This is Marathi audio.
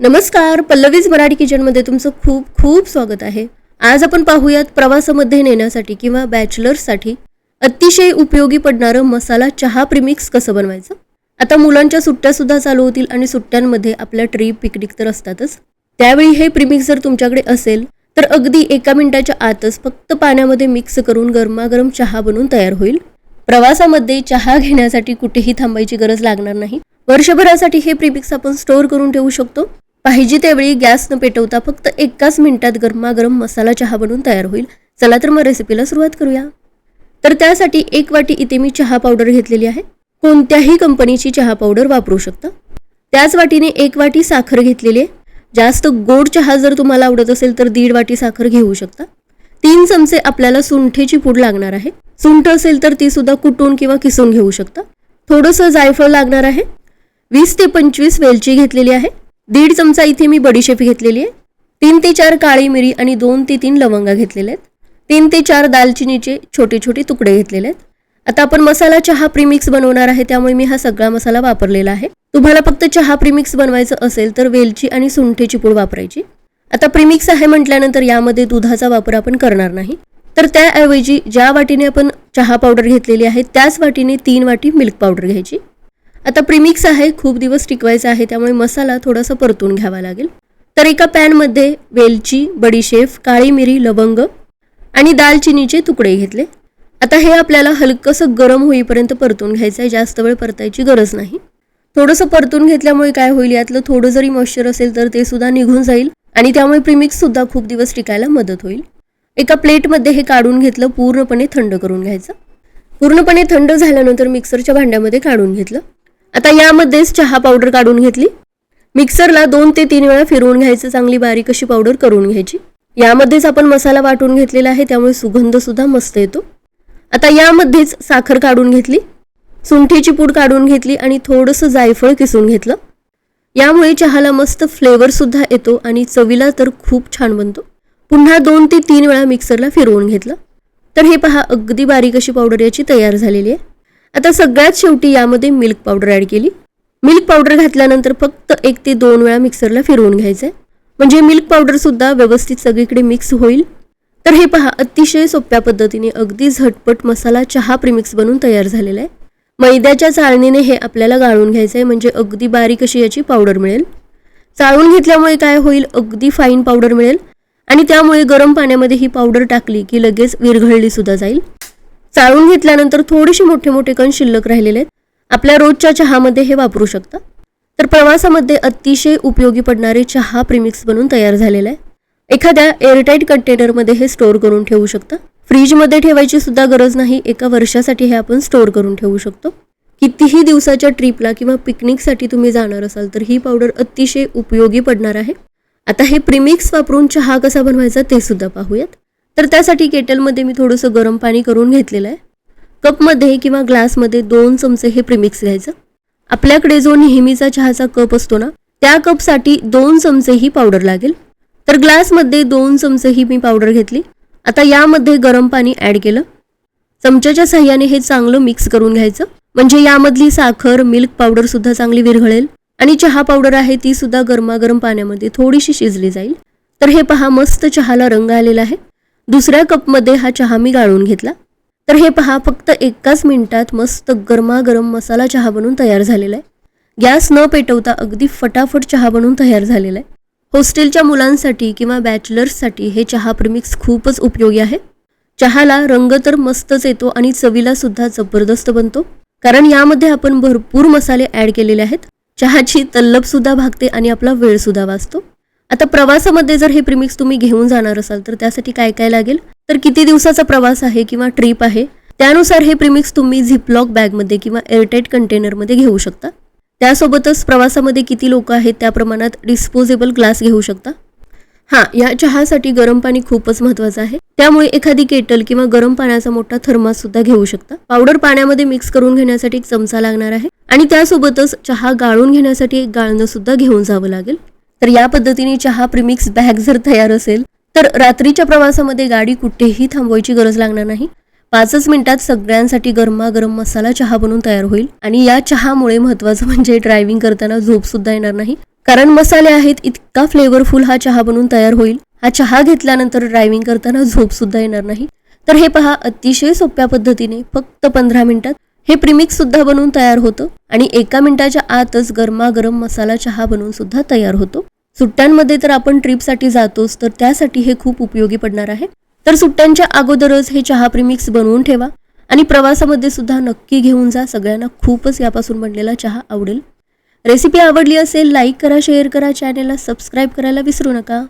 नमस्कार पल्लवीज मराठी किचनमध्ये तुमचं खूप खूप स्वागत आहे. आज आपण पाहूयात प्रवासामध्ये नेण्यासाठी किंवा बॅचलर्ससाठी अतिशय उपयोगी पडणारं मसाला चहा प्रिमिक्स कसं बनवायचं? आता मुलांच्या सुट्ट्या सुद्धा चालू होतील आणि सुट्ट्यांमध्ये आपल्या ट्रीप पिकनिक तर असतातच. त्यावेळी हे प्रिमिक्स जर तुमच्याकडे असेल तर अगदी एका मिनिटाच्या आतच फक्त पाण्यामध्ये मिक्स करून गरमागरम चहा बनवून तयार होईल. प्रवासामध्ये चहा घेण्यासाठी कुठेही थांबायची गरज लागणार नाही. वर्षभरासाठी हे प्रिमिक्स आपण स्टोअर करून ठेवू शकतो. पाहिजे त्यावेळी गॅस न पेटवता फक्त एकाच मिनिटात गरमागरम मसाला चहा बनवून तयार होईल. चला तर मग रेसिपीला सुरुवात करूया. तर त्यासाठी एक वाटी इथे मी चहा पावडर घेतलेली आहे. कोणत्याही कंपनीची चहा पावडर वापरू शकता. त्याच वाटीने एक वाटी साखर घेतलेली आहे. जास्त गोड चहा जर तुम्हाला आवडत असेल तर दीड वाटी साखर घेऊ शकता. तीन चमचे आपल्याला सुंठेची पूड लागणार आहे. सुंठ असेल तर ती सुद्धा कुटून किंवा किसून घेऊ शकता. थोडंसं जायफळ लागणार आहे. वीस ते पंचवीस वेलची घेतलेली आहे. दीड चमचा इथे मी बडीशेप घेतलेली आहे. तीन ते चार काळी मिरी आणि दोन ते तीन लवंगा घेतलेले आहेत. तीन ते चार दालचिनीचे छोटे छोटे तुकडे घेतलेले आहेत. आता आपण मसाला चहा प्रीमिक्स बनवणार आहे त्यामुळे मी हा सगळा मसाला वापरलेला आहे. तुम्हाला फक्त चहा प्रीमिक्स बनवायचं असेल तर वेलची आणि सुंठेची पूड वापरायची. आता प्रीमिक्स आहे म्हटल्यानंतर यामध्ये दुधाचा वापर आपण करणार नाही. तर त्याऐवजी ज्या वाटीने आपण चहा पावडर घेतलेली आहे त्याच वाटीने तीन वाटी मिल्क पावडर घ्यायची. आता प्रिमिक्स आहे खूप दिवस टिकवायचा आहे त्यामुळे मसाला थोडासा परतून घ्यावा लागेल. तर एका पॅनमध्ये वेलची बडीशेफ काळी मिरी लवंग आणि दालचिनीचे तुकडे घेतले. आता हे आपल्याला हलकंसं गरम होईपर्यंत परतून घ्यायचं आहे जास्त वेळ परतायची गरज नाही. थोडंसं परतून घेतल्यामुळे काय होईल यातलं थोडं जरी मॉइश्चर असेल तर ते सुद्धा निघून जाईल आणि त्यामुळे प्रिमिक्ससुद्धा खूप दिवस टिकायला मदत होईल. एका प्लेटमध्ये हे काढून घेतलं पूर्णपणे थंड करून घ्यायचं. पूर्णपणे थंड झाल्यानंतर मिक्सरच्या भांड्यामध्ये काढून घेतलं. आता यामध्येच चहा पावडर काढून घेतली. मिक्सरला दोन ते तीन वेळा फिरवून घ्यायचं चांगली बारीक अशी पावडर करून घ्यायची. यामध्येच आपण मसाला वाटून घेतलेला आहे त्यामुळे सुगंध सुद्धा मस्त येतो. आता यामध्येच साखर काढून घेतली. सुंठीची पूड काढून घेतली आणि थोडंसं जायफळ किसून घेतलं. यामुळे चहाला मस्त फ्लेवर सुद्धा येतो आणि चवीला तर खूप छान बनतो. पुन्हा दोन ते तीन वेळा मिक्सरला फिरवून घेतलं. तर हे पहा अगदी बारीक अशी पावडर याची तयार झालेली आहे. आता सगळ्यात शेवटी यामध्ये मिल्क पावडर ॲड केली. मिल्क पावडर घातल्यानंतर फक्त एक ते दोन वेळा मिक्सरला फिरवून घ्यायचं आहे म्हणजे मिल्क पावडर सुद्धा व्यवस्थित सगळीकडे मिक्स होईल. तर हे पहा अतिशय सोप्या पद्धतीने अगदी झटपट मसाला चहा प्रिमिक्स बनून तयार झालेला आहे. मैद्याच्या चाळणीने हे आपल्याला गाळून घ्यायचं आहे म्हणजे अगदी बारीक अशी याची पावडर मिळेल. चाळून घेतल्यामुळे काय होईल? अगदी फाईन पावडर मिळेल. आणि त्यामुळे गरम पाण्यामध्ये ही पावडर टाकली की लगेच विरघळली सुद्धा जाईल. चाळून घेतल्यानंतर थोडेसे मोठे मोठे कण शिल्लक राहिलेले आहेत. आपल्या रोजच्या चहामध्ये हे वापरू शकता. तर प्रवासामध्ये अतिशय उपयोगी पडणारे चहा प्रिमिक्स बनून तयार झालेला आहे. एखाद्या एअरटाईट कंटेनरमध्ये हे स्टोअर करून ठेवू शकता. फ्रीजमध्ये ठेवायची सुद्धा गरज नाही. एका वर्षासाठी हे आपण स्टोअर करून ठेवू शकतो. कितीही दिवसाच्या ट्रिपला किंवा पिकनिकसाठी तुम्ही जाणार असाल तर ही पावडर अतिशय उपयोगी पडणार आहे. आता हे प्रिमिक्स वापरून चहा कसा बनवायचा ते सुद्धा पाहूयात. तर त्यासाठी केटलमध्ये मी थोडंसं गरम पाणी करून घेतलेलं आहे. कपमध्ये किंवा ग्लासमध्ये दोन चमचे हे प्रिमिक्स घ्यायचं. आपल्याकडे जो नेहमीचा चहाचा कप असतो ना त्या कपसाठी दोन चमचे ही पावडर लागेल. तर ग्लासमध्ये दोन चमचे ही मी पावडर घेतली. आता यामध्ये गरम पाणी ॲड केलं. चमच्याच्या सहाय्याने हे चांगलं मिक्स करून घ्यायचं. म्हणजे यामधली साखर मिल्क पावडर सुद्धा चांगली विरघळेल आणि चहा पावडर आहे ती सुद्धा गरमागरम पाण्यामध्ये थोडीशी शिजली जाईल. तर हे पहा मस्त चहाला रंग आलेला आहे. दुसऱ्या कपमध्ये हा चहा मी गाळून घेतला. तर हे पहा फक्त एकाच मिनिटात मस्त गरमागरम मसाला चहा बनून तयार झालेला आहे. गॅस न पेटवता अगदी फटाफट चहा बनवून तयार झालेला आहे. हॉस्टेलच्या मुलांसाठी किंवा बॅचलर्ससाठी हे चहा प्रिमिक्स खूपच उपयोगी आहे. चहाला रंग तर मस्तच येतो आणि चवीला सुद्धा जबरदस्त बनतो. कारण यामध्ये आपण भरपूर मसाले ॲड केलेले आहेत. चहाची तल्लबसुद्धा भागते आणि आपला वेळसुद्धा वाचतो. आता प्रवासामध्ये जर हे प्रिमिक्स तुम्ही घेऊन जाणार असाल तर त्यासाठी काय काय लागेल? तर किती दिवसाचा प्रवास आहे किंवा ट्रिप आहे त्यानुसार हे प्रिमिक्स तुम्ही झिपलॉक बॅगमध्ये किंवा एअरटाईट कंटेनरमध्ये घेऊ शकता. त्यासोबतच प्रवासामध्ये किती लोक आहेत त्या प्रमाणात डिस्पोजेबल ग्लास घेऊ शकता. हां या चहासाठी गरम पाणी खूपच महत्वाचं आहे. त्यामुळे एखादी केटल किंवा गरम पाण्याचा मोठा थर्मास सुद्धा घेऊ शकता. पावडर पाण्यामध्ये मिक्स करून घेण्यासाठी एक चमचा लागणार आहे. आणि त्यासोबतच चहा गाळून घेण्यासाठी एक गाळणं सुद्धा घेऊन जावं लागेल. तर या पद्धतीने चहा प्रिमिक्स बॅग जर तयार असेल तर रात्रीच्या प्रवासामध्ये गाडी कुठेही थांबवायची गरज लागणार नाही. पाचच मिनिटात सगळ्यांसाठी गरमागरम मसाला चहा बनवून तयार होईल. आणि या चहामुळे महत्वाचं म्हणजे ड्रायव्हिंग करताना झोप सुद्धा येणार नाही. कारण मसाले आहेत इतका फ्लेवरफुल हा चहा बनवून तयार होईल. हा चहा घेतल्यानंतर ड्रायव्हिंग करताना झोप सुद्धा येणार नाही. तर हे पहा अतिशय सोप्या पद्धतीने फक्त पंधरा मिनिटात हे प्रीमिक्स सुद्धा बनवून तयार होतं आणि एका मिनिटाच्या आतच गरमागरम मसाला चहा बनवून सुद्धा तयार होतो. सुट्ट्यांमध्ये तर आपण ट्रिपसाठी जातोच तर त्यासाठी हे खूप उपयोगी पडणार आहे. तर सुट्ट्यांच्या अगोदरच हे चहा प्रिमिक्स बनवून ठेवा आणि प्रवासामध्ये सुद्धा नक्की घेऊन जा. सगळ्यांना खूपच यापासून बनलेला चहा आवडेल. रेसिपी आवडली असेल लाईक करा शेअर करा चॅनेलला सबस्क्राईब करायला विसरू नका.